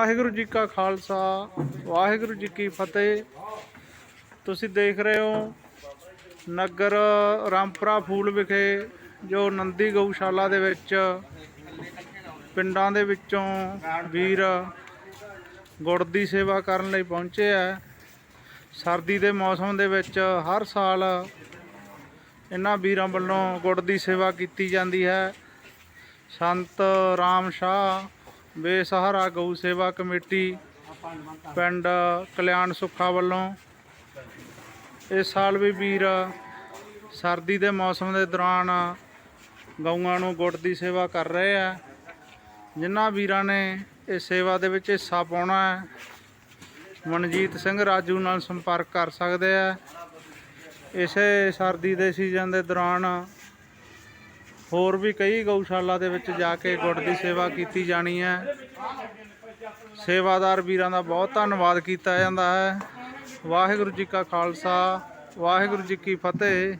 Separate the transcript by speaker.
Speaker 1: ਵਾਹਿਗੁਰੂ ਜੀ ਕਾ ਖਾਲਸਾ, ਵਾਹਿਗੁਰੂ ਜੀ ਕੀ ਫਤਿਹ। ਤੁਸੀਂ ਦੇਖ ਰਹੇ ਹੋ ਨਗਰ ਰਾਮਪੁਰਾ ਫੂਲ ਵਿਖੇ, ਜੋ ਨੰਦੀ ਗਊਸ਼ਾਲਾ ਦੇ ਵਿੱਚ ਪਿੰਡਾਂ ਦੇ ਵਿੱਚੋਂ ਵੀਰ ਗੁੜ ਦੀ ਸੇਵਾ ਕਰਨ ਲਈ ਪਹੁੰਚੇ ਆ। ਸਰਦੀ ਦੇ ਮੌਸਮ ਦੇ ਵਿੱਚ ਹਰ ਸਾਲ ਇਹਨਾਂ ਵੀਰਾਂ ਵੱਲੋਂ ਗੁੜ ਦੀ ਸੇਵਾ ਕੀਤੀ ਜਾਂਦੀ ਹੈ। ਸੰਤ ਰਾਮ ਸ਼ਾਹ ਬੇਸਹਾਰਾ ਗਊ ਸੇਵਾ ਕਮੇਟੀ ਪਿੰਡ ਕਲਿਆਣ ਸੁੱਖਾ ਵੱਲੋਂ ਇਸ ਸਾਲ ਵੀ ਵੀਰ ਸਰਦੀ ਦੇ ਮੌਸਮ ਦੇ ਦੌਰਾਨ ਗਊਆਂ ਨੂੰ ਗੁੜ ਦੀ ਸੇਵਾ ਕਰ ਰਹੇ ਆ। ਜਿਨ੍ਹਾਂ ਵੀਰਾਂ ਨੇ ਇਸ ਸੇਵਾ ਦੇ ਵਿੱਚ ਹਿੱਸਾ ਪਾਉਣਾ ਹੈ, ਮਨਜੀਤ ਸਿੰਘ ਰਾਜੂ ਨਾਲ ਸੰਪਰਕ ਕਰ ਸਕਦੇ ਆ। ਇਸੇ ਸਰਦੀ ਦੇ ਸੀਜ਼ਨ ਦੇ ਦੌਰਾਨ ਹੋਰ ਵੀ ਕਈ ਗਊਸ਼ਾਲਾ ਦੇ ਵਿੱਚ ਜਾ ਕੇ ਗੁੜ ਦੀ ਸੇਵਾ ਕੀਤੀ ਜਾਣੀ ਹੈ। ਸੇਵਾਦਾਰ ਵੀਰਾਂ ਦਾ ਬਹੁਤ ਧੰਨਵਾਦ ਕੀਤਾ ਜਾਂਦਾ ਹੈ। ਵਾਹਿਗੁਰੂ ਜੀ ਕਾ ਖਾਲਸਾ, ਵਾਹਿਗੁਰੂ ਜੀ ਕੀ ਫਤਿਹ।